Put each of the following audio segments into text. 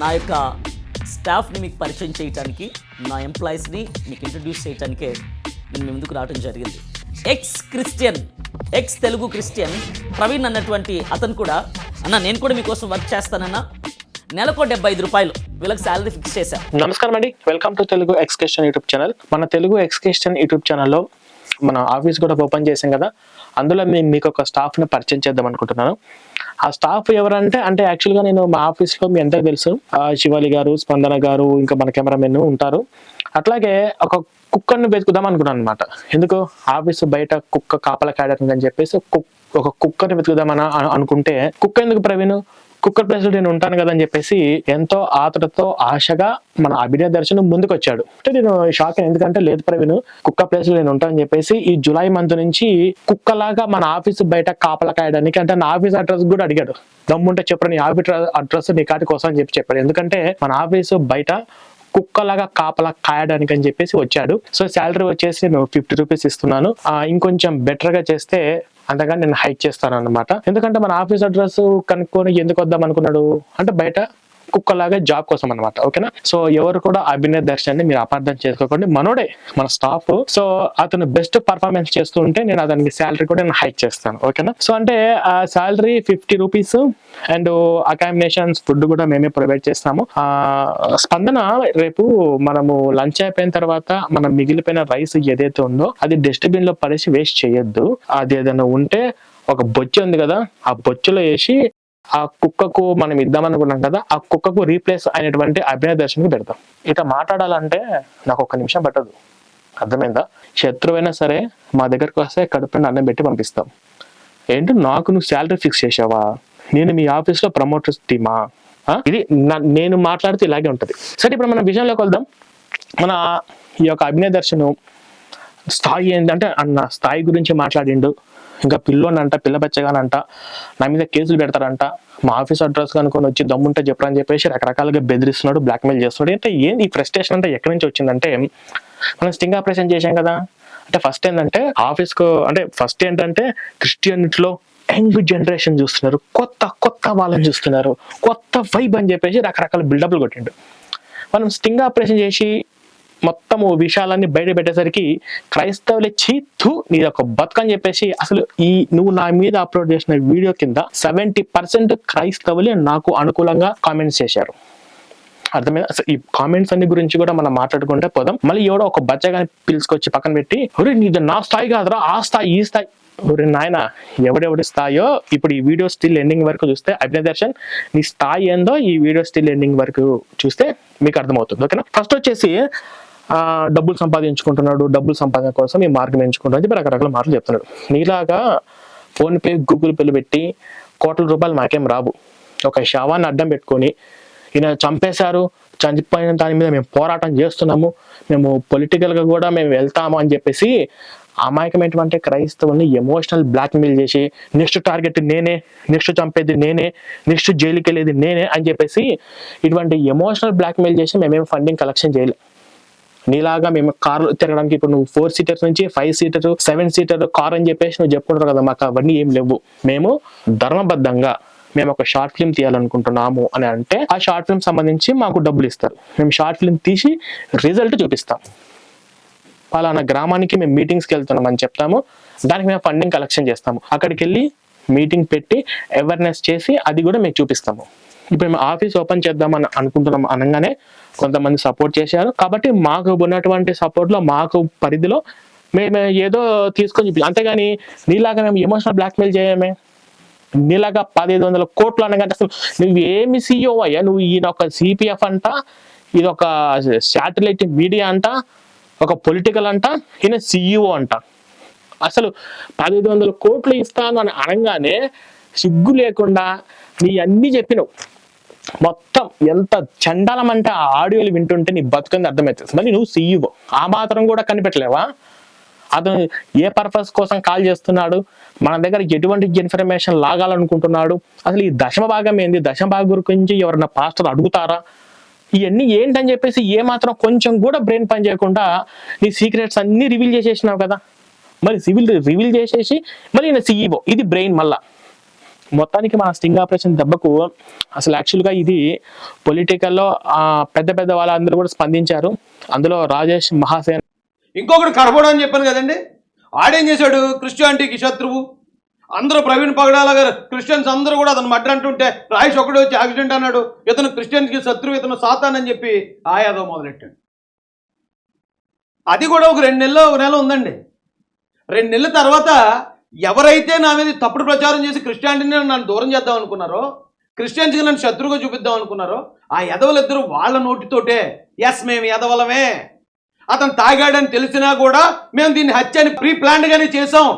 నా యొక్క స్టాఫ్ని మీకు పరిచయం చేయడానికి నా ఎంప్లాయీస్ని మీకు ఇంట్రడ్యూస్ చేయడానికే నేను మీ ముందుకు రావడం జరిగింది. Ex Christian ex Telugu Christian Praveen అన్నటువంటి అతను కూడా అన్న నేను కూడా మీకోసం వర్క్ చేస్తానన్నా నెలకు డెబ్బై ఐదు రూపాయలు వీళ్ళకి శాలరీ ఫిక్స్ చేశాను నమస్కారం అండి. Welcome to Telugu ఎక్స్కేషన్ YouTube channel. మన తెలుగు ఎక్స్కేషన్ యూట్యూబ్ ఛానల్లో మన ఆఫీస్ కూడా ఓపెన్ చేసాం కదా. అందులో మేము మీకు ఒక స్టాఫ్ని పరిచయం చేద్దాం అనుకుంటున్నాను. ఆ స్టాఫ్ ఎవరంటే అంటే యాక్చువల్గా నేను మా ఆఫీస్లో మీ అందరికీ తెలుసు. ఆ, శివాలి గారు స్పందన గారు ఇంకా మన కెమెరామెన్ ఉంటారు. అట్లాగే ఒక కుక్కను వెతుకుదాం అనుకున్నాను అనమాట ఎందుకు? ఆఫీస్ బయట కుక్క కాపలా కాడని చెప్పేసి ఒక కుక్కని వెతుకుదామని అనుకుంటే కుక్క ఎందుకు ప్రవీణ్? కుక్కర్ ప్లేస్లో నేను ఉంటాను కదా అని చెప్పేసి ఎంతో ఆతృతతో ఆశగా మన అభినయ దర్శనం ముందుకు వచ్చాడు అంటే నేను షాక్ ఎందుకంటే లేదు ప్రవీణ్ కుక్క ప్లేస్లో నేను ఉంటానని చెప్పేసి ఈ జూలై మంత్ నుంచి కుక్కలాగా మన ఆఫీస్ బయట కాపలా కాయడానికి అంటే నా ఆఫీస్ అడ్రస్ కూడా అడిగాడు. దమ్ముంటే చెప్పండి నీ ఆఫీస్ అడ్రస్ నీ కాటి కోసం అని చెప్పి చెప్పాడు. ఎందుకంటే మన ఆఫీసు బయట కుక్కలాగా కాపలా కాయడానికి అని చెప్పేసి వచ్చాడు. సో శాలరీ వచ్చేసి నేను ఫిఫ్టీ రూపీస్ ఇస్తున్నాను. ఇంకొంచెం బెటర్గా చేస్తే అంతగా నేను హైక్ చేస్తాను అనమాట ఎందుకంటే మన ఆఫీస్ అడ్రస్ కనుక్కొని ఎందుకు వద్దాం అనుకున్నాడు అంటే బయట కుక్కలాగా జాబ్ కోసం అనమాట ఓకేనా? సో ఎవరు కూడా అభినయ దర్శనాన్ని మీరు అపార్థం చేసుకోకండి. మనోడే మన స్టాఫ్ సో అతను బెస్ట్ పర్ఫార్మెన్స్ చేస్తుంటే నేను అతనికి శాలరీ కూడా నేను హైక్ చేస్తాను ఓకేనా? సో అంటే ఆ salary fifty rupees and accommodations food కూడా మేమే ప్రొవైడ్ చేస్తాము. ఆ స్పందన రేపు మనము లంచ్ అయిపోయిన తర్వాత మనం మిగిలిపోయిన రైస్ ఏదైతే ఉందో అది డస్ట్బిన్లో పడేసి వేస్ట్ చేయొద్దు. అది ఏదైనా ఉంటే ఒక బొచ్చు ఉంది కదా ఆ బొచ్చులో వేసి ఆ కుక్కకు మనం ఇద్దాం అనుకున్నాం కదా ఆ కుక్కకు రీప్లేస్ అయినటువంటి అభినయ దర్శన్కి పెడతాం. ఇట్లా మాట్లాడాలంటే నాకు ఒక్క నిమిషం పట్టదు. అర్థమైందా? శత్రువైనా సరే మా దగ్గరకు వస్తే కడుపుని అన్నం పెట్టి పంపిస్తాం. ఏంటి నాకు నువ్వు శాలరీ ఫిక్స్ చేసావా నేను మీ ఆఫీస్లో ప్రమోటర్స్ టీమా? ఇది నేను మాట్లాడితే ఇలాగే ఉంటుంది. సరే ఇప్పుడు మనం విషయంలోకి వెళ్దాం. మన ఈ యొక్క అభినయ దర్శనం స్థాయి ఏంటంటే అన్న స్థాయి గురించి మాట్లాడిండు. ఇంకా పిల్లోనంట పిల్ల బచ్చగానంట నా మీద కేసులు పెడతారంట. మా ఆఫీస్ అడ్రస్ కనుకొని వచ్చి దమ్ముంటే చెప్పరని చెప్పేసి రకరకాలుగా బెదిరిస్తున్నాడు బ్లాక్మెయిల్ చేస్తున్నాడు. అంటే ఏంటి ఈ ఫ్రస్ట్రేషన్ అంటే ఎక్కడి నుంచి వచ్చిందంటే మనం స్టింగ్ ఆపరేషన్ చేశాం కదా. అంటే ఫస్ట్ ఏంటంటే ఆఫీస్కు అంటే ఫస్ట్ ఏంటంటే క్రిస్టియన్లో యంగ్ జనరేషన్ చూస్తున్నారు. కొత్త కొత్త వాళ్ళని చూస్తున్నారు. కొత్త వైబ్ అని చెప్పేసి రకరకాల బిల్డప్లు కొట్టిండు. మనం స్టింగ్ ఆపరేషన్ చేసి మొత్తం విషయాలన్నీ బయట పెట్టేసరికి క్రైస్తవులే చీత్తు నీ యొక్క బతుకని చెప్పేసి అసలు ఈ నువ్వు నా మీద అప్లోడ్ చేసిన వీడియో కింద సెవెంటీ పర్సెంట్ క్రైస్తవులే నాకు అనుకూలంగా కామెంట్స్ చేశారు. అర్థమైంది? అసలు ఈ కామెంట్స్ అన్ని గురించి కూడా మనం మాట్లాడుకుంటే పోదాం. మళ్ళీ ఎవడో ఒక బచ్చగాని పిలుచుకొచ్చి పక్కన పెట్టి ఒరే నీది నా స్థాయి కాదురా ఆ స్థాయి ఈ స్థాయి. ఒరే నాయన ఎవడెవడి స్థాయో? ఇప్పుడు ఈ వీడియో స్టిల్ ఎండింగ్ వరకు చూస్తే అభినయ దర్శన్ నీ స్థాయి ఏందో ఈ వీడియో స్టిల్ ఎండింగ్ వరకు చూస్తే మీకు అర్థమవుతుంది ఓకేనా? ఫస్ట్ వచ్చేసి డబ్బులు సంపాదించుకుంటున్నాడు డబ్బులు సంపాదన కోసం ఈ మార్గం ఎంచుకుంటున్నాడు అని చెప్పి రకరకాల మాటలు చెప్తున్నాడు. నీలాగా ఫోన్పే గూగుల్ పేలు పెట్టి కోట్ల రూపాయలు మాకేం రావు. ఒక శవాన్ని అడ్డం పెట్టుకొని ఈయన చంపేశారు చనిపోయిన దాని మీద మేము పోరాటం చేస్తున్నాము మేము పొలిటికల్గా కూడా మేము వెళ్తాము అని చెప్పేసి అమాయకమైనటువంటి క్రైస్తవుల్ని ఎమోషనల్ బ్లాక్మెయిల్ చేసి నెక్స్ట్ టార్గెట్ నేనే నెక్స్ట్ చంపేది నేనే నెక్స్ట్ జైలుకి వెళ్ళేది నేనే అని చెప్పేసి ఇటువంటి ఎమోషనల్ బ్లాక్మెయిల్ చేసి మేమేం ఫండింగ్ కలెక్షన్ చేయలేం. నీలాగా మేము కార్ తిరగడానికి ఇప్పుడు నువ్వు ఫోర్ సీటర్ నుంచి five seater seven seater car అని చెప్పేసి నువ్వు చెప్పుకుంటారు కదా మాకు అవన్నీ ఏం లేవు. మేము ధర్మబద్ధంగా మేము ఒక షార్ట్ ఫిల్మ్ తీయాలనుకుంటున్నాము అని అంటే ఆ షార్ట్ ఫిల్మ్ సంబంధించి మాకు డబ్బులు ఇస్తారు. మేము షార్ట్ ఫిల్మ్ తీసి రిజల్ట్ చూపిస్తాం. పలానా గ్రామానికి మేము మీటింగ్స్కి వెళ్తున్నాం అని చెప్తాము. దానికి మేము ఫండింగ్ కలెక్షన్ చేస్తాము. అక్కడికి వెళ్ళి మీటింగ్ పెట్టి అవేర్నెస్ చేసి అది కూడా మీకు చూపిస్తాము. ఇప్పుడు మేము ఆఫీస్ ఓపెన్ చేద్దామని అనుకుంటున్నాం అనగానే కొంతమంది సపోర్ట్ చేశారు. కాబట్టి మాకు ఉన్నటువంటి సపోర్ట్లో మాకు పరిధిలో మేము ఏదో తీసుకొని చెప్పి అంతేగాని నీలాగా మేము ఎమోషనల్ బ్లాక్మెయిల్ చేయమే. నీలాగా పదిహేను వందల కోట్లు అనగానే అసలు నువ్వు ఏమి సీఈఓ అయ్యా? నువ్వు ఈయన ఒక సిపిఎఫ్ అంట ఇది ఒక శాటిలైట్ మీడియా అంట ఒక పొలిటికల్ అంట ఈయన సిఇఓ అంట. అసలు పదిహేను వందల కోట్లు ఇస్తాను అని అనగానే సిగ్గు లేకుండా నీ అన్ని చెప్పినావు. మొత్తం ఎంత చండాలం అంటే ఆ ఆడియోలు వింటుంటే నీ బతుకుంది అర్థమవుతుంది మళ్ళీ నువ్వు సీఈఓ ఆ మాత్రం కూడా కనిపెట్టలేవా? అతను ఏ పర్పస్ కోసం కాల్ చేస్తున్నాడు? మన దగ్గర ఎటువంటి ఇన్ఫర్మేషన్ లాగాలనుకుంటున్నాడు? అసలు ఈ దశమ భాగం ఏంది? దశమ భాగం గురించి ఎవరైనా పాస్టర్ అడుగుతారా? ఇవన్నీ ఏంటని చెప్పేసి ఏ మాత్రం కొంచెం కూడా బ్రెయిన్ పని చేయకుండా నీ సీక్రెట్స్ అన్ని రివీల్ చేసేసినావు కదా? మరి సివిల్ రివీల్ చేసేసి మరి ఈయన సీఈఓ ఇది బ్రెయిన్ మళ్ళా. మొత్తానికి మన స్టింగ్ ఆపరేషన్ దెబ్బకు అసలు యాక్చువల్గా ఇది పొలిటికల్లో పెద్ద పెద్ద వాళ్ళందరూ కూడా స్పందించారు. అందులో రాజేష్ మహాసేన్ ఇంకొకటి కడపడం అని చెప్పాను కదండి. ఆడేం చేశాడు? క్రిస్టియానిటీకి శత్రువు అందరూ ప్రవీణ్ పగడాల గారు క్రిస్టియన్స్ అందరూ కూడా అతను మడ్ర అంటుంటే రాయిష్ ఒకడు వచ్చి యాక్సిడెంట్ అన్నాడు. ఇతను క్రిస్టియన్స్కి శత్రువు ఇతను సాతాన్ అని చెప్పి ఆయాదో మొదలెట్టాడు. అది కూడా ఒక రెండు నెలలో ఒక నెల ఉందండి. రెండు నెలల తర్వాత ఎవరైతే నా మీద తప్పుడు ప్రచారం చేసి క్రిస్టియానిటీని నన్ను దూరం చేద్దాం అనుకున్నారో క్రిస్టియన్స్కి నన్ను శత్రువుగా చూపిద్దాం అనుకున్నారో ఆ ఎదవలిద్దరూ వాళ్ళ నోటితోటే ఎస్ మేము ఎదవలమే అతను తాగాడని తెలిసినా కూడా మేము దీన్ని హత్య అని ప్రీ ప్లాన్డ్గానే చేసాం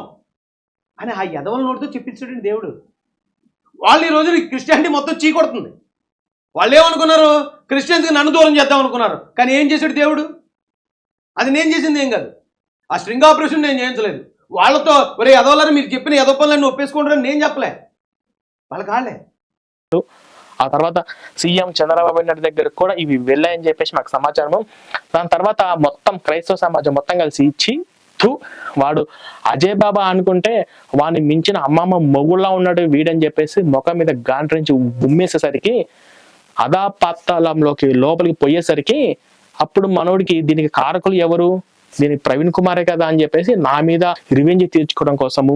అని ఆ ఎదవల నోటితో చెప్పించాడండి దేవుడు. వాళ్ళు ఈ రోజు క్రిస్టియానిటీ మొత్తం చీకొడుతుంది వాళ్ళు ఏమనుకున్నారు? క్రిస్టియన్స్కి నన్ను దూరం చేద్దాం అనుకున్నారు. కానీ ఏం చేశాడు దేవుడు? అది నేను చేసింది ఏం కాదు. ఆ స్ట్రింగ్ ఆపరేషన్ నేను చేయించలేదు. వాళ్ళతో ఒరే ఎదవలని మీరు చెప్పిన ఎదవపనులన్నీ ఒప్పేసుకుంటారని నేను చెప్పలే. వాళ్ళకి ఆ తర్వాత సీఎం చంద్రబాబు నాయుడు దగ్గర కూడా ఇవి వెళ్ళాయని చెప్పేసి మాకు సమాచారం దాని తర్వాత మొత్తం క్రైస్తవ సమాజం మొత్తం కలిసి ఇచ్చి వాడు అజయ్ బాబా అనుకుంటే వాడిని మించిన అమ్మమ్మ మొగుళ్ళ ఉన్నాడు వీడని చెప్పేసి ముఖం మీద గాంట్రించి ఉమ్మేసేసరికి అదా పాతాళంలోకి లోపలికి పోయేసరికి అప్పుడు మనోడికి దీనికి కారకులు ఎవరు? దీని ప్రవీణ్ కుమారే కదా అని చెప్పేసి నా మీద రివెంజ్ తీర్చుకోవడం కోసము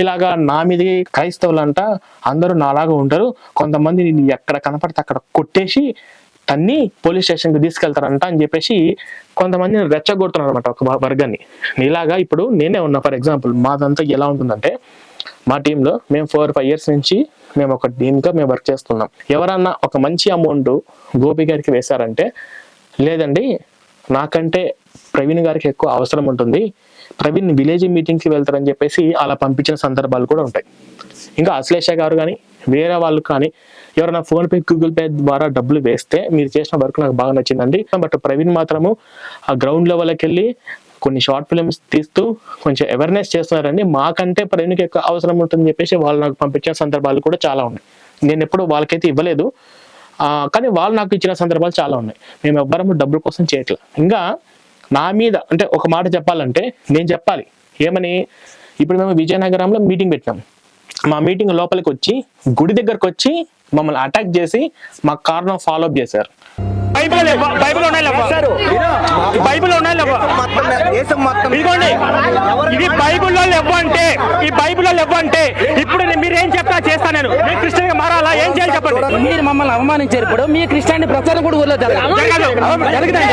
ఇలాగా నా మీద క్రైస్తవులంట అందరూ నాలాగా ఉంటారు. కొంతమంది నేను ఎక్కడ కనపడితే అక్కడ కొట్టేసి తన్ని పోలీస్ స్టేషన్కి తీసుకెళ్తారంట అని చెప్పేసి కొంతమంది రెచ్చగొడుతున్నారు అనమాట ఒక వర్గాన్ని. ఇలాగా ఇప్పుడు నేనే ఉన్నా ఫర్ ఎగ్జాంపుల్ మాదంతా ఎలా ఉంటుందంటే మా టీంలో మేము ఫోర్ ఫైవ్ ఇయర్స్ నుంచి మేము ఒక టీమ్గా మేము వర్క్ చేస్తున్నాం. ఎవరన్నా ఒక మంచి అమౌంట్ గోపి గారికి వేశారంటే లేదండి నాకంటే ప్రవీణ్ గారికి ఎక్కువ అవసరం ఉంటుంది. ప్రవీణ్ విలేజ్ మీటింగ్కి వెళ్తారని చెప్పేసి అలా పంపించిన సందర్భాలు కూడా ఉంటాయి. ఇంకా అశ్లేష గారు కానీ వేరే వాళ్ళు కానీ ఎవరైనా ఫోన్ పే గూగుల్ పే ద్వారా డబ్బులు వేస్తే మీరు చేసిన వర్క్ నాకు బాగా నచ్చిందండి. బట్ ప్రవీణ్ మాత్రము ఆ గ్రౌండ్ లెవెల్కి వెళ్ళి కొన్ని షార్ట్ ఫిల్మ్స్ తీస్తూ కొంచెం అవేర్నెస్ చేస్తున్నారండి. మాకంటే ప్రవీణ్కి ఎక్కువ అవసరం ఉంటుందని చెప్పేసి వాళ్ళు నాకు పంపించిన సందర్భాలు కూడా చాలా ఉన్నాయి. నేను ఎప్పుడు వాళ్ళకైతే ఇవ్వలేదు. కానీ వాళ్ళు నాకు ఇచ్చిన సందర్భాలు చాలా ఉన్నాయి. మేము ఎవ్వరము డబ్బుల కోసం చేయట్లేదు ఇంకా నా మీద అంటే ఒక మాట చెప్పాలంటే నేను చెప్పాలి. ఏమని? ఇప్పుడు మేము విజయనగరంలో మీటింగ్ పెట్టినాం మా మీటింగ్ లోపలికి వచ్చి గుడి దగ్గరకు వచ్చి మమ్మల్ని అటాక్ చేసి మా కారణం ఫాలో అప్ చేశారు. బైబిల్ లేవా? బైబిల్ ఉన్నాయి బైబిల్ ఉన్నాయి? ఇదిగోండి. ఇది బైబిల్లో లేవంటే ఈ బైబిల్లో లేవంటే ఇప్పుడు నేను మీరు ఏం చెప్తా చేస్తా నేను. మారాలా ఏం చేయాలి చెప్పండి మీరు మమ్మల్ని అవమానించారు ఇప్పుడు మీ క్రిస్టియాని ప్రచారం కూడా ఊర్లో జరగదు జరగదు. జరుగుతుంది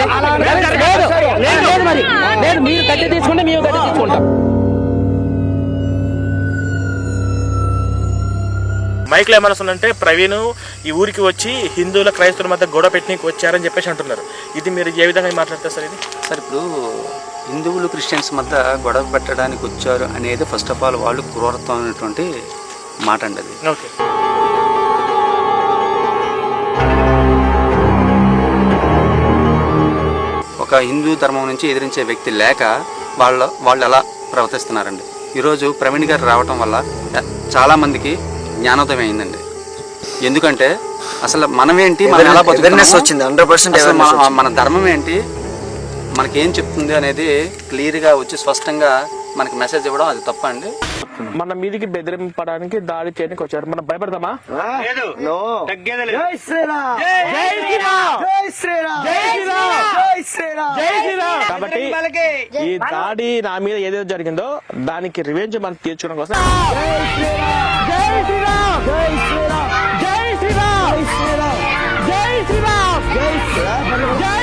జరగదు. లేదు లేదు మరి లేదు మీరు గట్టి తీసుకుంటే మేము గట్టి తీసుకుంటాం మైక్లో ఏమైనా వస్తుందంటే ప్రవీణ్ ఈ ఊరికి వచ్చి హిందువుల క్రైస్తవుల మధ్య గొడవ పెట్టడానికి వచ్చారని చెప్పేసి అంటున్నారు ఇది మీరు ఏ విధంగా మాట్లాడతారు సార్ ఇది సార్ ఇప్పుడు హిందువులు క్రిస్టియన్స్ మధ్య గొడవ పెట్టడానికి వచ్చారు అనేది ఫస్ట్ ఆఫ్ ఆల్ వాళ్ళు క్రూరత్వం అనేటువంటి మాట అండి అది ఓకే హిందూ ధర్మం నుంచి ఎదిరించే వ్యక్తి లేక వాళ్ళ వాళ్ళు ఎలా ప్రవర్తిస్తున్నారండి? ఈరోజు ప్రవీణ్ గారు రావటం వల్ల చాలా మందికి జ్ఞానోదయం అయిందండి. ఎందుకంటే అసలు మనమేంటి మనం ఎలా Awareness బతుకుతున్నామో, వచ్చింది, 100% అసలు awareness మన- వచ్చింది. మన ధర్మం ఏంటి మనకేం చెప్తుంది అనేది క్లియర్గా వచ్చి స్పష్టంగా మనకి మెసేజ్ ఇవ్వడం అది తప్ప అండి మన మీదికి బెదిరింపడానికి దాడి చేయడానికి వచ్చారు మనం భయపడదామా కాబట్టి ఈ దాడి నా మీద ఏదైతే జరిగిందో దానికి రివెంజ్ మనం తీర్చుకోవడం కోసం జై శ్రీరామ్ జై శ్రీరామ్ జై శ్రీరామ్ జై శ్రీరామ్ జై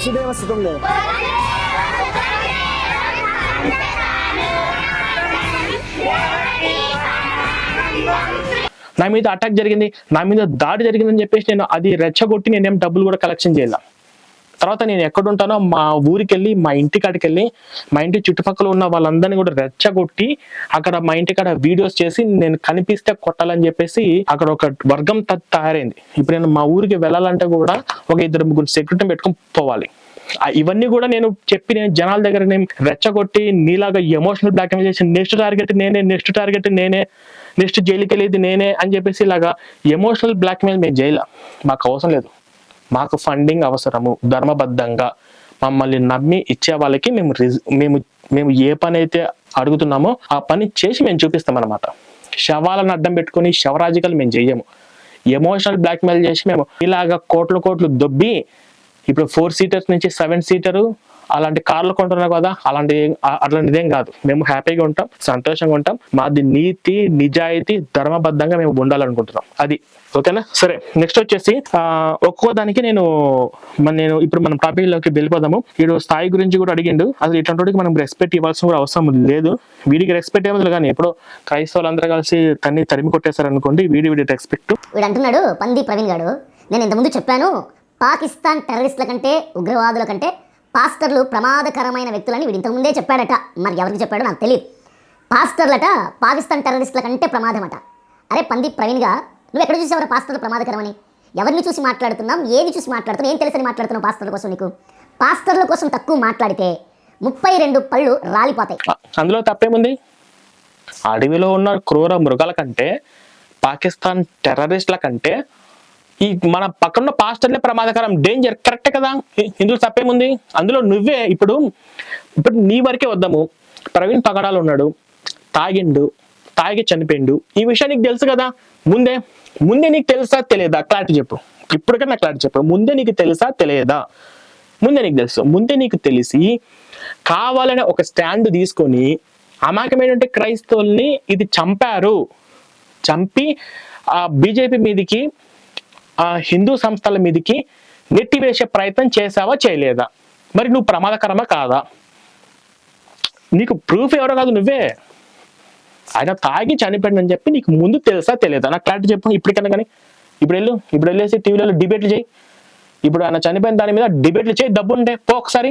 వాసుదేవ సుతంలో నా మీద అటాక్ జరిగింది నా మీద దాడి జరిగిందని చెప్పేసి నేను అది రెచ్చగొట్టి నేనేం డబ్బులు కూడా కలెక్షన్ చేయాల. తర్వాత నేను ఎక్కడుంటానో మా ఊరికి వెళ్ళి మా ఇంటి కాడికి వెళ్ళి మా ఇంటి చుట్టుపక్కల ఉన్న వాళ్ళందరినీ కూడా రెచ్చగొట్టి అక్కడ మా ఇంటి కాడ వీడియోస్ చేసి నేను కనిపిస్తే కొట్టాలని చెప్పేసి అక్కడ ఒక వర్గం తయారైంది. ఇప్పుడు నేను మా ఊరికి వెళ్ళాలంటే కూడా ఒక ఇద్దరు ముగ్గురు సెక్యూరిటీ పెట్టుకొని పోవాలి. ఇవన్నీ కూడా నేను చెప్పి నేను జనాల దగ్గర నేను రెచ్చగొట్టి నీలాగా ఎమోషనల్ బ్లాక్మెయిల్ చేసి నెక్స్ట్ టార్గెట్ నేనే నెక్స్ట్ టార్గెట్ నేనే నెక్స్ట్ జైలుకి వెళ్ళేది నేనే అని చెప్పేసి ఇలాగా ఎమోషనల్ బ్లాక్మెయిల్ మేము జైలా మాకు అవసరం లేదు. మాకు ఫండింగ్ అవసరము ధర్మబద్ధంగా మమ్మల్ని నమ్మి ఇచ్చే వాళ్ళకి మేము మేము మేము ఏ పని అయితే అడుగుతున్నామో ఆ పని చేసి మేము చూపిస్తాం అనమాట శవాలను అడ్డం పెట్టుకొని శవరాజికలు మేము చెయ్యము. ఎమోషనల్ బ్లాక్మెయిల్ చేసి మేము ఇలాగ కోట్లు కోట్లు దొబ్బి ఇప్పుడు ఫోర్ సీటర్స్ నుంచి సెవెన్ సీటరు అలాంటి కార్లు కొంటున్నారు కదా అలాంటి అట్లాంటిదేం కాదు. మేము హ్యాపీగా ఉంటాం సంతోషంగా ఉంటాం. మాది నీతి నిజాయితీ ధర్మబద్ధంగా మేము ఉండాలనుకుంటున్నాం. అది. ఓకేనా? సరే నెక్స్ట్ వచ్చేసి ఒక్కో దానికి నేను మన నేను ఇప్పుడు మనం టాపిక్లోకి వెళ్ళిపోదాము. వీడు స్థాయి గురించి కూడా అడిగిండు. అసలు ఇట్లాంటి మనం రెస్పెక్ట్ ఇవ్వాల్సిన కూడా అవసరం లేదు. వీడికి రెస్పెక్ట్ ఇవ్వదు కానీ ఇప్పుడు క్రైస్తవులందరూ కలిసి తన్ని తరిమి కొట్టేశారు అనుకోండి వీడి వీడి రెస్పెక్ట్ వీడు అంటున్నాడు పంది ప్రవీణ్ గారు నేను ఇంతకుముందు చెప్పాను పాకిస్తాన్ టెర్రరిస్టుల కంటే ఉగ్రవాదుల కంటే పాస్టర్లు ప్రమాదకరమైన వ్యక్తులని వీడు ఇంతకుముందే చెప్పాడట. మరి ఎవరికి చెప్పాడో నాకు తెలియదు పాస్టర్లట పాకిస్తాన్ టెర్రరిస్టుల కంటే ప్రమాదమట. అరే పంది ప్రవీణ్గా నువ్వు ఎక్కడ చూసావరా పాస్టర్లు ప్రమాదకరమని? ఎవరిని చూసి మాట్లాడుతున్నాం? ఏది చూసి మాట్లాడుతున్నాం? ఏం తెలుసని మాట్లాడుతున్నావు పాస్టర్ల కోసం నీకు? పాస్టర్ల కోసం తక్కువ మాట్లాడితే ముప్పై రెండు పళ్ళు రాలిపోతాయి. అందులో తప్పేముంది? అడవిలో ఉన్న క్రూర మృగాల కంటే పాకిస్తాన్ టెర్రరిస్ట్ల కంటే ఈ మన పక్కన పాస్టర్లే ప్రమాదకరం. డేంజర్ కరెక్టే కదా? ఇందులో తప్పేముంది? అందులో నువ్వే ఇప్పుడు ఇప్పుడు నీ వరకే వద్దాము. ప్రవీణ్ పగడాలు ఉన్నాడు. తాగిండు. తాగి చనిపోయిండు. ఈ విషయం నీకు తెలుసు కదా? ముందే ముందే నీకు తెలుసా తెలియదా? క్లారిటీ చెప్పు. ఇప్పటికైనా క్లారిటీ చెప్పు. ముందే నీకు తెలుసా తెలియదా? ముందే నీకు తెలుసు. ముందే నీకు తెలిసి కావాలనే ఒక స్టాండ్ తీసుకొని అమాయకమైనటువంటి క్రైస్తవుల్ని ఇది చంపారు. చంపి ఆ బీజేపీ మీదికి ఆ హిందూ సంస్థల మీదికి నెట్టివేసే ప్రయత్నం చేసావా చేయలేదా? మరి నువ్వు ప్రమాదకరమా కాదా? నీకు ప్రూఫ్ ఎవరో కాదు నువ్వే. ఆయన తాగి చనిపోయాడని చెప్పి నీకు ముందు తెలుసా తెలియదా? నాకు క్లారిటీ చెప్పు ఇప్పటికైనా కానీ. ఇప్పుడు వెళ్ళు ఇప్పుడు వెళ్ళేసి టీవీలలో డిబేట్లు చేయి. ఇప్పుడు ఆయన చనిపోయిన దాని మీద డిబేట్లు చేయి దమ్ముంటే పో ఒకసారి.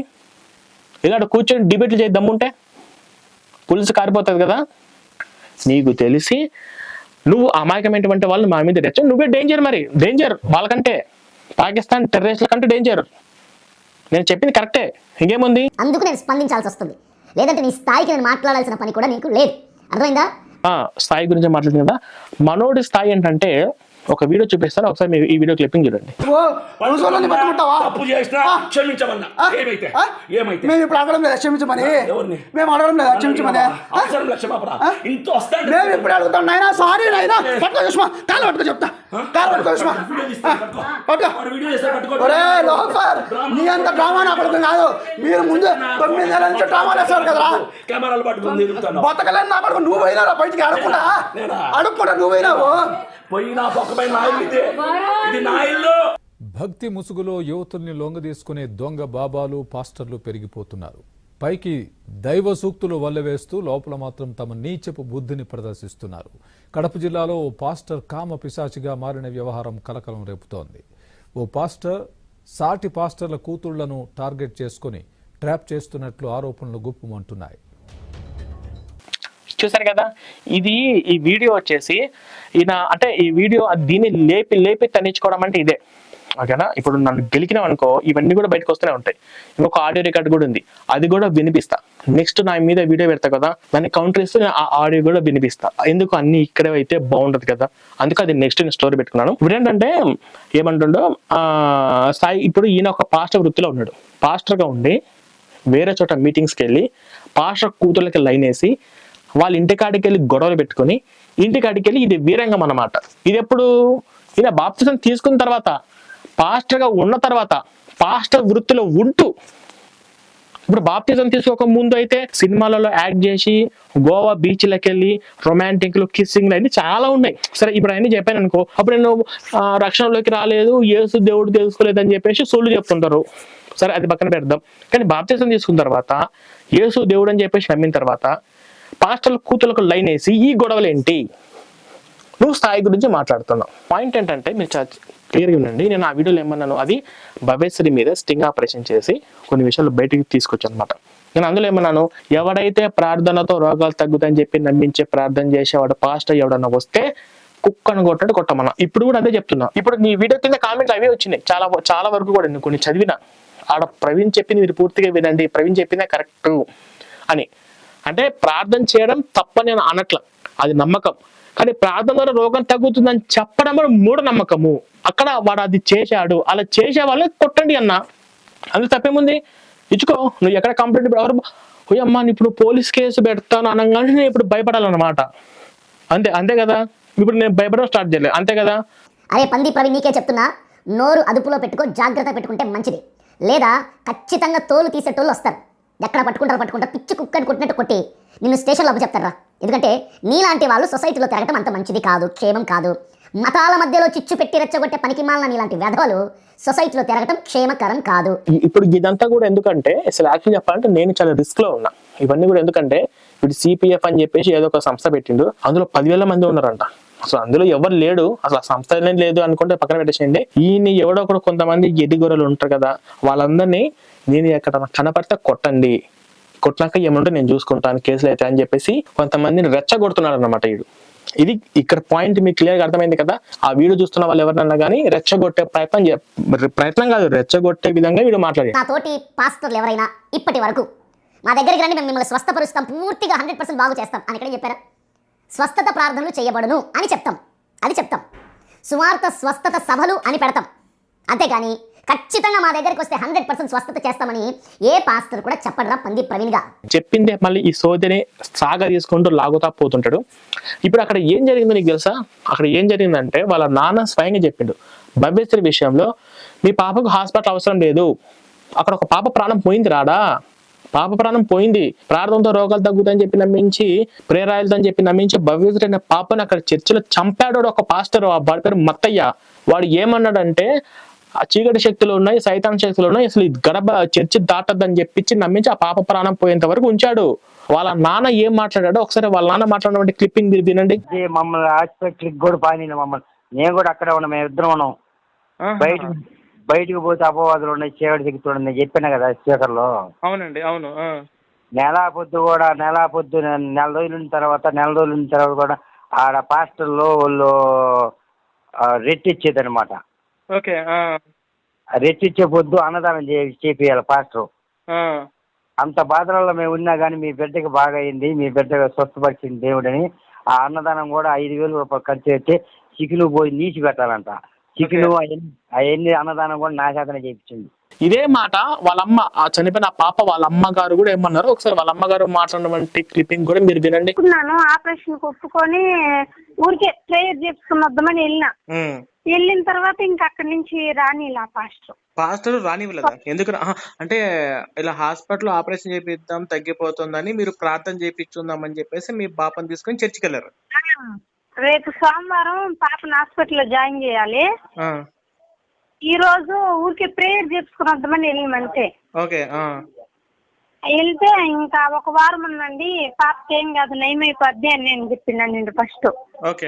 ఇలా కూర్చొని డిబేట్లు చేయి దమ్ముంటే పులుసు కారిపోతుంది కదా. నీకు తెలిసి నువ్వు అమాయకమైనటువంటి వాళ్ళు మా మీద తెచ్చు నువ్వే డేంజర్ మరి. డేంజర్ వాళ్ళకంటే పాకిస్తాన్ టెర్రరిస్ట్ల కంటే డేంజర్ నేను చెప్పింది కరెక్టే ఇంకేముంది? అందుకు నేను స్పందించాల్సి వస్తుంది. లేదంటే నీ స్థాయికి నేను మాట్లాడాల్సిన పని కూడా నీకు లేదు. అర్థమైందా? ఆ స్థాయి గురించి మాట్లాడుతుంది కదా. మనోడి స్థాయి ఏంటంటే ఒక వీడియో చూపిస్తాను ఒకసారి మీరు ఈ వీడియో క్లిప్పింగ్ చూడండి. ముసలోని పట్టుకుంటావా తప్పు చేసినా క్షమించమన్నా. ఏమైతే? ఆ? ఏమైతే? మేము ఇప్పుడు అడగడం లేదా? క్షమించమని? ఎవరిని? మేము అడగడం లేదా? క్షమించమని? అవసరం లక్ష్యమాపరా ఇంత వస్తాడు మేము ఇప్పుడు అడుగుతాం నాయనా సారీ నాయనా పట్టుకో చూసుమా కాలు పట్టుకో చెప్తా. కాలు పట్టుకో చూసుమా పట్టుకో. వీడియో చేస్తే పట్టుకో. ఒరే లోఫర్ నీ అంత డ్రామా నా కొడుకు కాదు. మీరు ముందు తొమ్మిది నెలల నుంచి డ్రామాలు వేస్తారు కదరా. కెమెరాలు పట్టుకుని తిరుగుతాను బతకలేని నా కొడుకు నువ్వు పోయినారా బయటికి అడుక్కుండా నేనా? నువ్వు పోయినావు పోయి నా పక్కపై నా ఇల్లు ఇది. ఇది నా ఇల్లు. భక్తి ముసుగులో యువతుల్ని లొంగదీసుకునే దొంగ బాబాలు పాస్టర్లు పెరిగిపోతున్నారు. పైకి దైవ సూక్తులు వల్లవేస్తూ లోపల మాత్రం తమ నీచపు బుద్ధిని ప్రదర్శిస్తున్నారు. కడప జిల్లాలో ఓ పాస్టర్ కామ పిశాచిగా మారిన వ్యవహారం కలకలం రేపుతోంది. ఓ పాస్టర్ సాటి పాస్టర్ల కూతుళ్ళను టార్గెట్ చేసుకుని ట్రాప్ చేస్తున్నట్లు ఆరోపణలు గుప్పుమంటున్నాయి. చూసారు కదా? ఇది ఈ వీడియో వచ్చేసి ఈయన అంటే ఈ వీడియో దీన్ని లేపి లేపి తనిచ్చుకోవడం అంటే ఇదే. ఓకేనా? ఇప్పుడు నన్ను గెలికినాం అనుకో ఇవన్నీ కూడా బయటకు వస్తూనే ఉంటాయి. ఇంకొక ఆడియో రికార్డ్ కూడా ఉంది. అది కూడా వినిపిస్తా. నెక్స్ట్ నా మీద వీడియో పెడతా కదా? దాన్ని కౌంటర్ ఇస్తే ఆ ఆడియో కూడా వినిపిస్తా. ఎందుకు అన్ని ఇక్కడే అయితే బాగుంటది కదా? అందుకే అది నెక్స్ట్ నేను స్టోరీ పెట్టుకున్నాను. ఇప్పుడు ఏంటంటే ఏమంటుండో సాయి ఇప్పుడు ఈయన ఒక పాస్టర్ వృత్తిలో ఉన్నాడు. పాస్టర్గా ఉండి వేరే చోట మీటింగ్స్కి వెళ్ళి పాస్టర్ కూతుర్లకి లైన్ వేసి వాళ్ళ ఇంటికాడికి వెళ్ళి గొడవలు పెట్టుకొని ఇంటికాడికి వెళ్ళి ఇది వీరంగం అన్నమాట. ఇది ఎప్పుడు? ఇలా బాప్తిజం తీసుకున్న తర్వాత పాస్టర్గా ఉన్న తర్వాత పాస్టర్ వృత్తిలో ఉంటూ ఇప్పుడు బాప్తిజం తీసుకోక ముందు అయితే సినిమాలలో యాక్ట్ చేసి గోవా బీచ్లకి వెళ్ళి రొమాంటిక్లు కిస్సింగ్లు అన్ని చాలా ఉన్నాయి. సరే ఇప్పుడు అన్ని చెప్పాను అనుకో అప్పుడు నేను రక్షణలోకి రాలేదు ఏసు దేవుడు తెలుసుకోలేదు అని చెప్పేసి సోళ్ళు చెప్తుంటారు. సరే అది పక్కన పెడదాం. కానీ బాప్తిజం తీసుకున్న తర్వాత యేసు దేవుడు అని చెప్పేసి నమ్మిన తర్వాత పాస్టర్ కూతులకు లైన్ వేసి ఈ గొడవలు ఏంటి నువ్వు స్థాయి గురించి మాట్లాడుతున్నావు. పాయింట్ ఏంటంటే మీరు చాలా క్లియర్గా ఉండండి నేను ఆ వీడియోలో ఏమన్నాను అది భవేశ్వరి మీద స్టింగ్ ఆపరేషన్ చేసి కొన్ని విషయాలు బయటికి తీసుకొచ్చాను అనమాట నేను అందులో ఏమన్నాను ఎవడైతే ప్రార్థనతో రోగాలు తగ్గుతాయని చెప్పి నమ్మించే ప్రార్థన చేసేవాడు పాస్టర్ ఎవడన్నా వస్తే కుక్కను కొట్టడు కొట్టమన్నా. ఇప్పుడు కూడా అదే చెప్తున్నా. ఇప్పుడు నీ వీడియో కింద కామెంట్లు అవే వచ్చినాయి. చాలా చాలా వరకు కూడా నేను కొన్ని చదివిన. ఆడ ప్రవీణ్ చెప్పింది మీరు పూర్తిగా వినండి ప్రవీణ్ చెప్పిందే కరెక్ట్ అని. అంటే ప్రార్థన చేయడం తప్పని అనట్ల. అది నమ్మకం. కానీ ప్రార్థన ద్వారా రోగం తగ్గుతుందని చెప్పడం కూడా మూఢ నమ్మకము. అక్కడ వాడు అది చేశాడు. అలా చేసే వాళ్ళని కొట్టండి అన్న. అందులో తప్పేముంది? ఇచ్చుకో. నువ్వు ఎక్కడ కంప్లైంట్ ఎవరు అమ్మా ఇప్పుడు పోలీస్ కేసు పెడతాను అనగానే నేను ఇప్పుడు భయపడాలన్నమాట. అంతే అంతే కదా? ఇప్పుడు నేను భయపడడం స్టార్ట్ చేయలేదు. అంతే కదా? అరే పంది ప్రవి నీకే చెప్తున్నా. నోరు అదుపులో పెట్టుకో జాగ్రత్త పెట్టుకుంటే మంచిది. లేదా ఖచ్చితంగా తోలు తీసేటోళ్ళు వస్తారు. ఎక్కడ పట్టుకుంటారు పట్టుకుంటారు పిచ్చి కుక్కని కొట్టినట్టు కొట్టి నిన్ను స్టేషన్లో చెప్తారా ఎందుకంటే నీలాంటి వాళ్ళు సొసైటీలో తిరగటం అంత మంచిది కాదు క్షేమం కాదు. మతాల మధ్యలో చిచ్చు పెట్టి రెచ్చగొట్టే పనికి మాలిన నీలాంటి వెధవలు సొసైటీలో తిరగటం క్షేమకరం కాదు. ఇప్పుడు ఇదంతా కూడా ఎందుకంటే అసలు యాక్చువల్ చెప్పాలంటే నేను చాలా రిస్క్లో ఉన్నా. ఇవన్నీ కూడా ఎందుకంటే ఇప్పుడు సిపిఎఫ్ అని చెప్పేసి ఏదో ఒక సంస్థ పెట్టిండు అందులో పదివేల మంది ఉన్నారంట. అసలు అందులో ఎవరు లేడు అసలు ఆ సంస్థ లేదు అనుకుంటే పక్కన పెట్టేసేయండి. ఈయన ఎవడో ఒకడు కొంతమంది ఎదిగొరలు ఉంటారు కదా వాళ్ళందరినీ నేను ఎక్కడ కనపడితే కొట్టండి. కొట్టినాక ఏమంటే నేను చూసుకుంటాను కేసులు అయితే అని చెప్పేసి కొంతమందిని రెచ్చగొడుతున్నాడు అనమాట వీడు. ఇది ఇక్కడ పాయింట్ మీకు క్లియర్గా అర్థమైంది కదా? ఆ వీడియో చూస్తున్న వాళ్ళు ఎవరినన్నా కానీ రెచ్చగొట్టే ప్రయత్నం ప్రయత్నం కాదు రెచ్చగొట్టే విధంగా వీడు మాట్లాడాడు. నా తోటి పాస్టర్లు ఎవరైనా ఇప్పటి వరకు మా దగ్గరికి రండి మేము మిమ్మల్ని స్వస్థపరుస్తాం పూర్తిగా హండ్రెడ్ పర్సెంట్ బాగు చేస్తాం అని ఇక్కడ చెప్పారా? స్వస్థత ప్రార్థనలు చేయబడును అని చెప్తాం. అది చెప్తాం. సువార్త స్వస్థత సభలు అని పెడతాం. అంతేగాని ఖచ్చితంగా మా దగ్గరికి వస్తే హండ్రెడ్ పర్సెంట్ స్వస్థత చేస్తామని ఏ పాస్టర్ కూడా చెప్పడరా పంది ప్రవీణ్గా. చెప్పిందే మళ్ళీ ఈ సోదిని సాగ తీసుకుంటూ లాగుతా పోతుంటాడు. ఇప్పుడు అక్కడ ఏం జరిగిందో నీకు తెలుసా? అక్కడ ఏం జరిగిందంటే వాళ్ళ నాన్న స్వయంగా చెప్పిండు. భవ్యశ్రీ విషయంలో మీ పాపకు హాస్పిటల్ అవసరం లేదు. అక్కడ ఒక పాప ప్రాణం పోయింది రాడా? పాప ప్రాణం పోయింది. ప్రార్థనతో రోగాలు తగ్గుతాయని చెప్పి నమ్మించి ప్రేరాయలతో అని చెప్పి నమ్మించి భవ్యశ్రీ అనే పాపను అక్కడ చర్చిలో చంపాడు ఒక పాస్టర్. ఆ వాడి పేరు మత్తయ్య. వాడు ఏమన్నాడంటే ఆ చీకటి శక్తులు ఉన్నాయి సైతాన్ శక్తులు ఉన్నాయి. అసలు ఈ గడప చర్చి దాటద్దని చెప్పించి నమ్మించి ఆ పాప ప్రాణం పోయేంత వరకు ఉంచాడు. వాళ్ళ నాన్న ఏం మాట్లాడాడో ఒకసారి వాళ్ళ నాన్న మాట్లాడినటువంటి క్లిప్పింగ్ మీరు వినండి. ఇది మమ్మల్ని హాస్పిటల్కి కూడా పాని మమ్మల్ని. నేను కూడా అక్కడే ఉన్నాం మేము ఇద్దరం ఉన్నాం. బయట బయటికి పోతే అపవాదులు ఉన్నాయి చీకటి శక్తులు ఉన్నాయి. నేను చెప్పాను కదా స్పీకర్లో. అవునండి అవును. నెల పొద్దు కూడా నెల పొద్దు నెల రోజుల తర్వాత నెల రోజుల తర్వాత కూడా ఆడ పాస్టర్లో వాళ్ళు రెట్టిచ్చేది అనమాట ఓకే ఆ. రెట్టిచ్చే పొద్దు అన్నదానం చే చేపియాలి పాస్టర్. అంత బాధలలో మేము ఉన్నా కానీ మీ బిడ్డకి బాగా అయింది మీ బిడ్డగా స్వస్థపరిచింది దేవుడని ఆ అన్నదానం కూడా ఐదు వేలు రూపాయలు ఖర్చు పెట్టి చికెన్ పోయి నీచి పెట్టాలంట. చికెన్ అవన్నీ అవన్నీ అన్నదానం కూడా నా చేతనే చేయించింది ఇదే మాట వాళ్ళ అమ్మ ఆ చనిపోయిన ఆ పాప వాళ్ళ అమ్మగారు కూడా ఏమన్నారు? ఒకసారి వాళ్ళ అమ్మగారు మాట్లాడినటువంటి క్లిప్పింగ్ కూడా మీరు వినండి. ఆపరేషన్ ఒప్పుకొని ఊరికే ప్రేయర్ చేసుకున్నద్దామని వెళ్ళిన. వెళ్ళిన తర్వాత ఇంక అక్కడి నుంచి రానిలా పాస్టర్ పాస్టర్ రానివ్వలేదా ఎందుకు అంటే ఇలా హాస్పిటల్ ఆపరేషన్ చేపిద్దాం తగ్గిపోతుందని మీరు ప్రార్థన చేపించుందాం అని చెప్పేసి మీ పాపని తీసుకొని చర్చికి వెళ్ళారు రేపు సోమవారం పాపను హాస్పిటల్లో జాయిన్ చేయాలి. ఈ రోజు ఊరికే ప్రేయర్ చేసుకున్నద్దామని వెళ్ళినాం అంతే ఓకే. వెళ్తే ఇంకా ఒక వారం ఉందండి పాపకి ఏం కాదు నయమైపోద్ది అని నేను చెప్పినాను ఫస్ట్ ఓకే.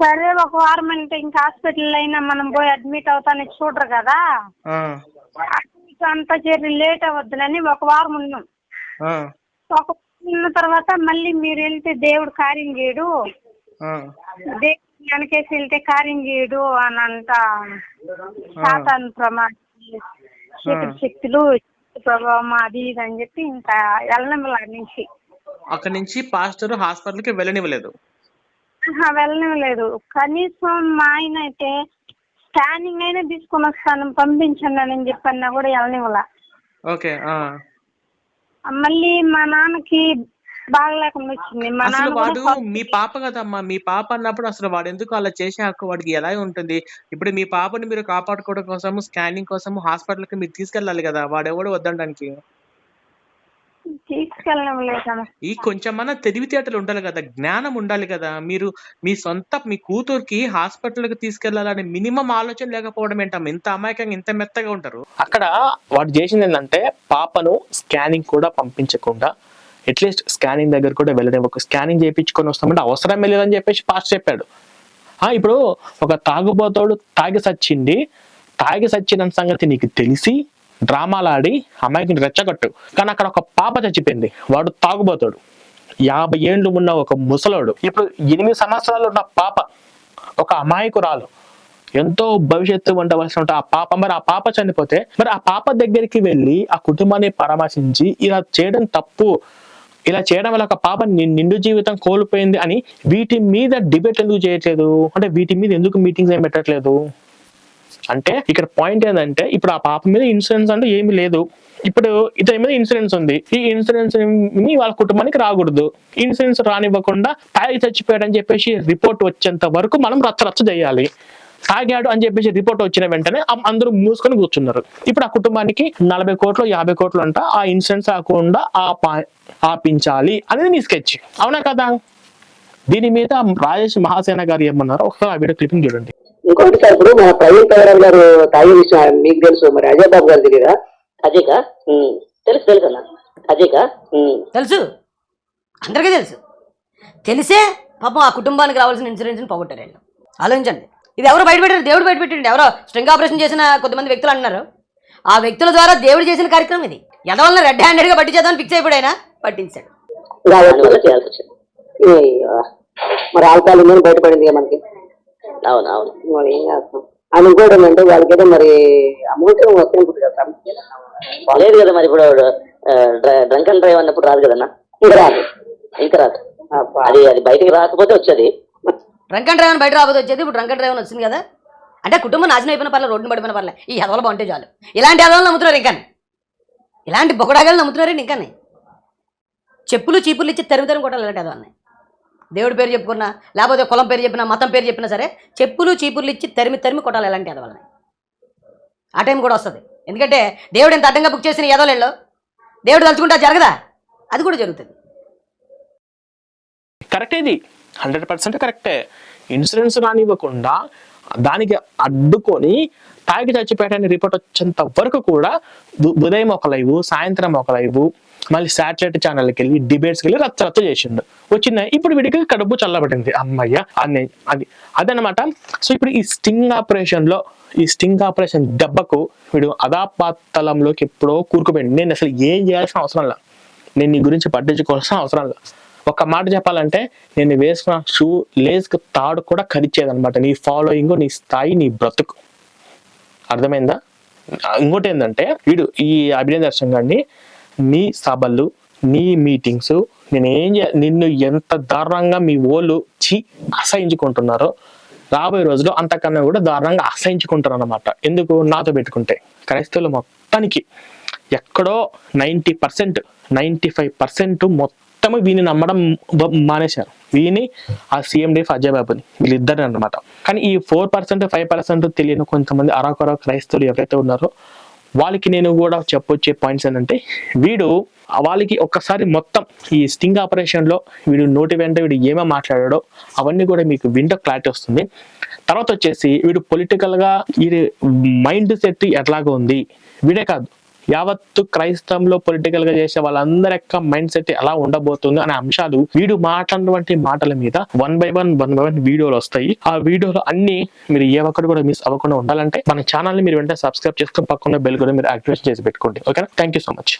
సరే ఒక వారం అంటే ఇంకా హాస్పిటల్ అయినా మనం పోయి అడ్మిట్ అవుతానే చూడరు కదా. అడ్మిట్ అంతా చేరి లేట్ అవ్వద్దులని ఒక వారం ఉన్నాం. ఒక ఉన్న తర్వాత మళ్ళీ మీరు వెళ్తే దేవుడు కార్యం చేయడు. దేవుడు వెనకేసి వెళ్తే కార్యం చేయడు అని అంట సాతాన్ ప్రమాదం. చీకటి శక్తులు ప్రభావం అది ఇది అని చెప్పి ఇంకా వెళ్ళనమ్మల నుంచి. అక్కడి నుంచి పాస్టర్ హాస్పిటల్కి వెళ్ళనివ్వలేదు. ఆహా, వెళ్ళనివ్వలేదు. కనీసం మా ఆయన అయితే స్కానింగ్ అయినా తీసుకొని వస్తాను పంపించండి అని చెప్పన్నా కూడా వెళ్ళనివ్వల. ఓకే. మళ్ళీ మా నాన్నకి బాగలేకుండా వచ్చింది. మా అసలు నాన్న వాడు మీ పాప కదమ్మా మీ పాప అన్నప్పుడు అసలు వాడు ఎందుకు అలా చేసే హక్కు వాడికి ఎలా ఉంటుంది? ఇప్పుడు మీ పాపని మీరు కాపాడుకోవడం కోసం స్కానింగ్ కోసం హాస్పిటల్కి మీరు తీసుకెళ్ళాలి కదా వాడెవడు వద్దడానికి తీసుకెళ్ళడం ఈ కొంచెమన్నా తెలివితేటలు ఉండాలి కదా జ్ఞానం ఉండాలి కదా. మీరు మీ సొంత మీ కూతురికి హాస్పిటల్కి తీసుకెళ్ళాలనే మినిమం ఆలోచన లేకపోవడం ఏంటమ్మా? ఇంత అమాయకంగా ఇంత మెత్తగా ఉంటారు. అక్కడ వాడు చేసింది ఏంటంటే పాపను స్కానింగ్ కూడా పంపించకుండా అట్లీస్ట్ స్కానింగ్ దగ్గర కూడా వెళ్ళనివ్వకు. స్కానింగ్ చేయించుకొని వస్తామంటే అవసరం లేదని చెప్పేసి పాస్ట్ చెప్పాడు. ఆ, ఇప్పుడు ఒక తాగుబోతోడు తాగి సచ్చింది. తాగి సచ్చిన సంగతి నీకు తెలిసి డ్రామాలాడి అమ్మాయికి రెచ్చగొట్టు. కానీ అక్కడ ఒక పాప చచ్చిపోయింది. వాడు తాగుబోతాడు. యాభై ఏండ్లు ఉన్న ఒక ముసలోడు. ఇప్పుడు ఎనిమిది సంవత్సరాలు ఉన్న పాప ఒక అమాయకురాలు. ఎంతో భవిష్యత్తు ఉండవలసిన ఆ పాప మరి ఆ పాప చనిపోతే మరి ఆ పాప దగ్గరికి వెళ్ళి ఆ కుటుంబాన్ని పరామర్శించి ఇలా చేయడం తప్పు. ఇలా చేయడం వల్ల ఒక పాప నిండు జీవితం కోల్పోయింది అని వీటి మీద డిబేట్ ఎందుకు చేయట్లేదు? అంటే వీటి మీద ఎందుకు మీటింగ్స్ ఏం పెట్టట్లేదు? అంటే ఇక్కడ పాయింట్ ఏంటంటే ఇప్పుడు ఆ పాప మీద ఇన్సూరెన్స్ అంటే ఏమీ లేదు. ఇప్పుడు ఇతని మీద ఇన్సూరెన్స్ ఉంది. ఈ ఇన్సూరెన్స్ వాళ్ళ కుటుంబానికి రాకూడదు. ఇన్సూరెన్స్ రానివ్వకుండా తాగి చచ్చిపోయాడని చెప్పేసి రిపోర్ట్ వచ్చేంత వరకు మనం రచ్చ రచ్చ చేయాలి. తాగాడు అని చెప్పేసి రిపోర్ట్ వచ్చిన వెంటనే అందరూ మూసుకొని కూర్చున్నారు. ఇప్పుడు ఆ కుటుంబానికి నలభై కోట్లు యాభై కోట్లు అంట ఆ ఇన్సూరెన్స్ రాకుండా ఆపా ఆపించాలి అనేది నీ స్కెచ్ అవునా కదా? దీని మీద రాజేష్ మహాసేన గారు ఏమన్నారో ఒకసారి ఆ వీడియో క్లిప్పింగ్ చూడండి. ఇంకొకటి సార్ ఇప్పుడు మన ప్రవీణ్ పగడాల్ గారు తాగే విషయం మీకు తెలుసు మరి అజయ్ బాబు గారు తెలియదా అజయ్కా తెలుసు తెలుసు అన్న. అజయ్కా? తెలుసు. అందరికీ తెలుసు. తెలిసే పాపం ఆ కుటుంబానికి రావాల్సిన ఇన్సూరెన్స్ని పోగొట్టారు వీళ్ళు ఆలోచించండి. ఇది ఎవరు బయటపెట్టారు? దేవుడు బయటపెట్టాడు. ఎవరో స్ట్రింగ్ ఆపరేషన్ చేసిన కొంతమంది వ్యక్తులు అంటున్నారు. ఆ వ్యక్తుల ద్వారా దేవుడు చేసిన కార్యక్రమం ఇది. ఎదవల్ల రెడ్ హ్యాండెడ్గా పట్టించేద్దామని ఫిక్స్ అయిపోయాడు ఆయన. పట్టించాడు. మరి ఆల్కహాల్ మీద బయటపడింది మనకి? అవును అవును. మరి ఏం చేస్తాం? అని ఇంకోటి ఏంటంటే వాళ్ళకేదో మరి అమౌంట్ వస్తుంది కదా లేదు కదా మరి ఇప్పుడు డ్రంక్ అండ్ డ్రైవ్ అన్నప్పుడు రాదు కదన్నా? ఇంకా రాదు. ఇంకా రాదు. అది అది బయటికి రాకపోతే వచ్చేది. డ్రంక్ అండ్ డ్రైవర్ బయట రాబోతే వచ్చేది. ఇప్పుడు డ్రంక్ అండ్ డ్రైవర్ వచ్చింది కదా. అంటే కుటుంబం నాశనం అయిపోయిన పర్లేదు రోడ్డు పడిపోయిన పర్లేదు. ఈ ఎదవలు బాగుంటే చాలు. ఇలాంటి ఎదవలు నమ్ముతున్నారు ఇంకా ఇలాంటి బొకడాగాలు నమ్ముతున్నారండి ఇంకా చెప్పులు చీపులు ఇచ్చి తరిమి కొట్టాలి ఇలాంటి ఎదవల్ని దేవుడి పేరు చెప్పుకున్నా లేకపోతే కులం పేరు చెప్పినా మతం పేరు చెప్పినా సరే చెప్పులు చీపుర్లు ఇచ్చి తరిమి తరిమి కొట్టాలి ఎలాంటి ఎదవల్ని ఆ టైం కూడా వస్తుంది. ఎందుకంటే దేవుడు ఎంత అడ్డంగా బుక్ చేసిన ఎదవలేళ్ళు. దేవుడు తలుచుకుంటా జరగదా? అది కూడా జరుగుతుంది. కరెక్ట్ ఇది? హండ్రెడ్ పర్సెంట్ కరెక్టే ఇన్సూరెన్స్ రానివ్వకుండా దానికి అడ్డుకొని తాగి చచ్చిపోయాడని రిపోర్ట్ వచ్చేంత వరకు కూడా ఉదయం ఒక లైవ్ సాయంత్రం ఒక లైవ్ మళ్ళీ శాటిలైట్ ఛానల్కి వెళ్ళి డిబేట్స్కి వెళ్ళి రచ్చ రచ్చ చేసిండు. వచ్చింది. ఇప్పుడు వీడికి కడుపు చల్లబడింది. అమ్మయ్య అని అది అదనమాట సో ఇప్పుడు ఈ స్టింగ్ ఆపరేషన్లో ఈ స్టింగ్ ఆపరేషన్ దెబ్బకు వీడు అదాపాతలంలోకి ఎప్పుడో కూరుకుపోయింది నేను అసలు ఏం చేయాల్సిన అవసరం లేదు నేను నీ గురించి పట్టించుకోవాల్సిన అవసరం లేదు ఒక మాట చెప్పాలంటే నేను వేసుకున్న షూ లేస్కి తాడు కూడా కరిచేదనమాట నీ ఫాలోయింగ్ నీ స్థాయి నీ బ్రతుకు. అర్థమైందా? ఇంకోటి ఏంటంటే వీడు ఈ అభినయ దర్శన్ గారిని నీ సభలు నీ మీటింగ్స్ నేను ఏం నిన్ను ఎంత దారుణంగా మీ ఓళ్ళు చి అసహించుకుంటున్నారో రాబోయే రోజుల్లో అంతకన్నా కూడా దారుణంగా అసహించుకుంటారు అనమాట ఎందుకు? నాతో పెట్టుకుంటే. క్రైస్తవులు మొత్తానికి ఎక్కడో ninety percent ninety five percent మొత్తం వీని నమ్మడం మానేశారు. వీని ఆ సీఎండిఎఫ్ అజయ్ బాబుని వీళ్ళిద్దరిని అనమాట కానీ ఈ ఫోర్ పర్సెంట్ ఫైవ్ పర్సెంట్ తెలియని కొంతమంది అరాకొర క్రైస్తవులు ఎవరైతే ఉన్నారో వాళ్ళకి నేను కూడా చెప్పొచ్చే పాయింట్స్ ఏంటంటే వీడు వాళ్ళకి ఒక్కసారి మొత్తం ఈ స్టింగ్ ఆపరేషన్లో వీడు నోటి వెంట వీడు ఏమేమి మాట్లాడాడో అవన్నీ కూడా మీకు వింటో క్లారిటీ వస్తుంది. తర్వాత వచ్చేసి వీడు పొలిటికల్గా వీడి మైండ్ సెట్ ఎట్లాగా ఉంది. వీడే కాదు యావత్తు క్రైస్తవంలో పొలిటికల్గా చేసే వాళ్ళందరి యొక్క మైండ్ సెట్ ఎలా ఉండబోతుంది అనే అంశాలు వీడు మాట్లాడినటువంటి మాటల మీద one by one one by one వీడియోలు వస్తాయి. ఆ వీడియోలు అన్ని మీరు ఏ ఒక్కటి కూడా మిస్ అవ్వకుండా ఉండాలంటే మన ఛానల్ని మీరు వెంటనే సబ్స్క్రైబ్ చేసుకుని పక్కన బెల్ కూడా మీరు యాక్టివేషన్ చేసి పెట్టుకోండి. ఓకేనా? Thank you so much